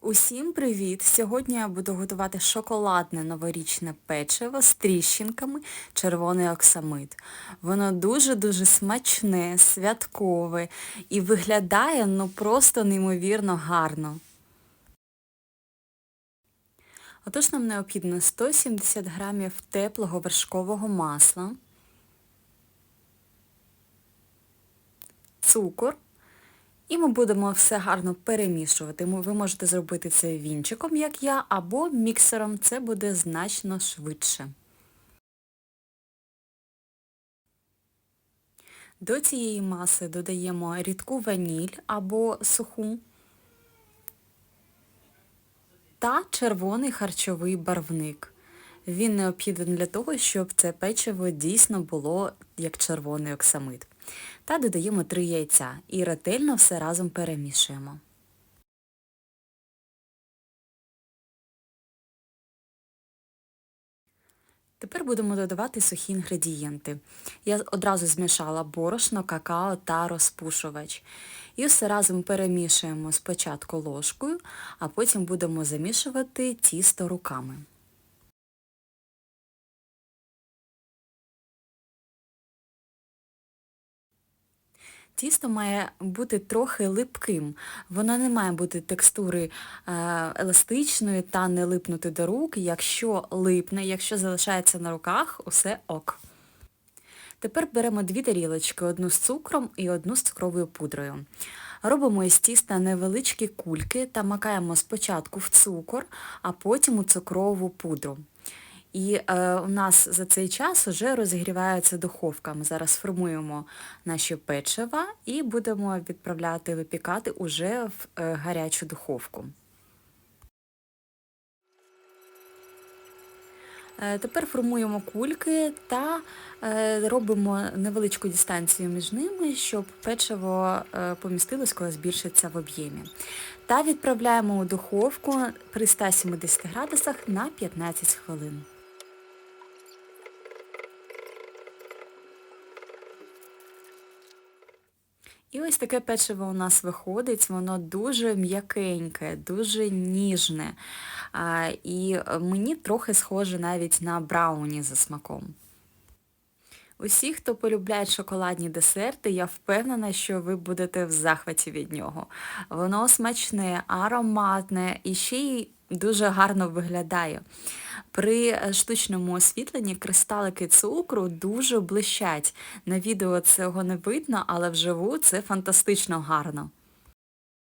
Усім привіт! Сьогодні я буду готувати шоколадне новорічне печиво з тріщинками червоний оксамит. Воно дуже-дуже смачне, святкове і виглядає ну просто неймовірно гарно. Отож нам необхідно 170 грамів теплого вершкового масла, цукор. І ми будемо все гарно перемішувати. Ви можете зробити це вінчиком, як я, або міксером, це буде значно швидше. До цієї маси додаємо рідку ваніль або суху та червоний харчовий барвник. Він необхідний для того, щоб це печиво дійсно було як червоний оксамит. Та додаємо 3 яйця і ретельно все разом перемішуємо. Тепер будемо додавати сухі інгредієнти. Я одразу змішала борошно, какао та розпушувач. І все разом перемішуємо спочатку ложкою, а потім будемо замішувати тісто руками. Тісто має бути трохи липким, воно не має бути текстури е, еластичної та не липнути до рук. Якщо липне, якщо залишається на руках, усе ок. Тепер беремо дві тарілочки, одну з цукром і одну з цукровою пудрою. Робимо із тіста невеличкі кульки та макаємо спочатку в цукор, а потім у цукрову пудру. І е, у нас за цей час вже розігрівається духовка. Ми зараз формуємо наші печива і будемо відправляти випікати уже в е, гарячу духовку. Е, тепер формуємо кульки та е, робимо невеличку дистанцію між ними, щоб печиво е, помістилось, коли збільшиться в об'ємі. Та відправляємо у духовку при 170 градусах на 15 хвилин. І ось таке печиво у нас виходить, воно дуже м'якеньке, дуже ніжне. І мені трохи схоже навіть на брауні за смаком. Усі, хто полюбляють шоколадні десерти, я впевнена, що ви будете в захваті від нього. Воно смачне, ароматне і ще й дуже гарно виглядає. При штучному освітленні кристалики цукру дуже блищать. На відео цього не видно, але вживу це фантастично гарно.